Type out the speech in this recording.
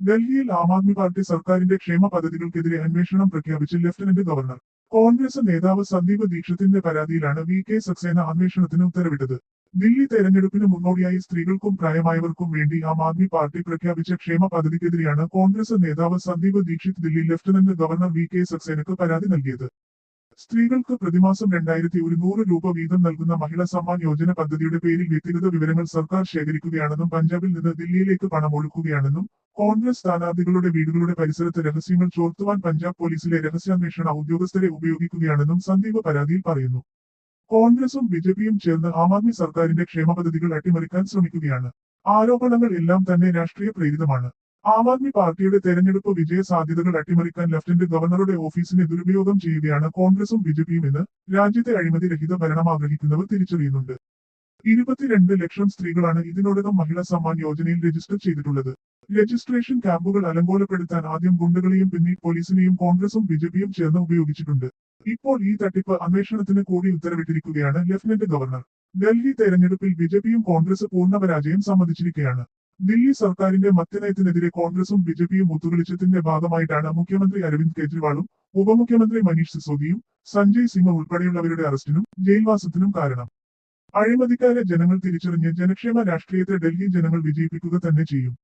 ഡൽഹിയിൽ ആം ആദ്മി പാർട്ടി സർക്കാരിന്റെ ക്ഷേമ പദ്ധതികൾക്കെതിരെ അന്വേഷണം പ്രഖ്യാപിച്ച് ലഫ്റ്റനന്റ് ഗവർണർ. കോൺഗ്രസ് നേതാവ് സന്ദീപ് ദീക്ഷിത്തിന്റെ പരാതിയിലാണ് വി കെ സക്സേന അന്വേഷണത്തിന് ഉത്തരവിട്ടത്. ദില്ലി തെരഞ്ഞെടുപ്പിന് മുന്നോടിയായി സ്ത്രീകൾക്കും പ്രായമായവർക്കും വേണ്ടി ആം ആദ്മി പാർട്ടി പ്രഖ്യാപിച്ച ക്ഷേമ പദ്ധതിക്കെതിരെയാണ് കോൺഗ്രസ് നേതാവ് Sandeep Dikshit Delhi lieutenant governor V K സക്സേനക്ക് പരാതി നൽകിയത്. സ്ത്രീകൾക്ക് പ്രതിമാസം രണ്ടായിരത്തി ഒരുന്നൂറ് രൂപ വീതം നൽകുന്ന മഹിളാ സമ്മാൻ യോജന പദ്ധതിയുടെ പേരിൽ വ്യക്തിഗത വിവരങ്ങൾ സർക്കാർ ശേഖരിക്കുകയാണെന്നും പഞ്ചാബിൽ നിന്ന് ദില്ലിയിലേക്ക് പണം ഒഴുക്കുകയാണെന്നും കോൺഗ്രസ് സ്ഥാനാർത്ഥികളുടെ വീടുകളുടെ പരിസരത്ത് രഹസ്യങ്ങൾ ചോർത്തുവാൻ പഞ്ചാബ് പോലീസിലെ രഹസ്യാന്വേഷണ ഉദ്യോഗസ്ഥരെ ഉപയോഗിക്കുകയാണെന്നും സന്ദീപ് പരാതിയിൽ പറയുന്നു. കോൺഗ്രസും ബിജെപിയും ചേർന്ന് ആം ആദ്മി സർക്കാരിന്റെ ക്ഷേമ പദ്ധതികൾ അട്ടിമറിക്കാൻ ശ്രമിക്കുകയാണ്. ആരോപണങ്ങൾ എല്ലാം തന്നെ രാഷ്ട്രീയ പ്രേരിതമാണ്. ആം ആദ്മി പാർട്ടിയുടെ തെരഞ്ഞെടുപ്പ് വിജയ സാധ്യതകൾ അട്ടിമറിക്കാൻ ലഫ്റ്റനന്റ് ഗവർണറുടെ ഓഫീസിനെ ദുരുപയോഗം ചെയ്യുകയാണ് കോൺഗ്രസും ബിജെപിയും എന്ന് രാജ്യത്തെ അഴിമതി രഹിത ഭരണം ആഗ്രഹിക്കുന്നവർ തിരിച്ചറിയുന്നുണ്ട്. ഇരുപത്തിരണ്ട് ലക്ഷം സ്ത്രീകളാണ് ഇതിനോടകം മഹിളാ സമ്മാൻ യോജനയിൽ രജിസ്റ്റർ ചെയ്തിട്ടുള്ളത്. രജിസ്ട്രേഷൻ ക്യാമ്പുകൾ അലങ്കോലപ്പെടുത്താൻ ആദ്യം ഗുണ്ടകളെയും പിന്നീട് പോലീസിനെയും കോൺഗ്രസും ബിജെപിയും ചേർന്ന് ഉപയോഗിച്ചിട്ടുണ്ട്. ഇപ്പോൾ ഈ തട്ടിപ്പ് അന്വേഷണത്തിന് കൂടി ഉത്തരവിട്ടിരിക്കുകയാണ് ലഫ്റ്റനന്റ് ഗവർണർ. ഡൽഹി തെരഞ്ഞെടുപ്പിൽ ബിജെപിയും കോൺഗ്രസ് പൂർണ പരാജയം സമ്മതിച്ചിരിക്കുകയാണ്. ദില്ലി സർക്കാരിന്റെ മദ്യനയത്തിനെതിരെ കോൺഗ്രസും ബിജെപിയും ഒത്തുകളിച്ചതിന്റെ ഭാഗമായിട്ടാണ് മുഖ്യമന്ത്രി അരവിന്ദ് കെജ്രിവാളും ഉപമുഖ്യമന്ത്രി മനീഷ് സിസോദിയും സഞ്ജയ് സിംഗ് ഉൾപ്പെടെയുള്ളവരുടെ അറസ്റ്റിനും ജയിൽവാസത്തിനും കാരണം. അഴിമതിക്കാരെ ജനങ്ങൾ തിരിച്ചറിഞ്ഞ് ജനക്ഷേമ രാഷ്ട്രീയത്തെ ഡൽഹി ജനങ്ങൾ വിജയിപ്പിക്കുക തന്നെ ചെയ്യും.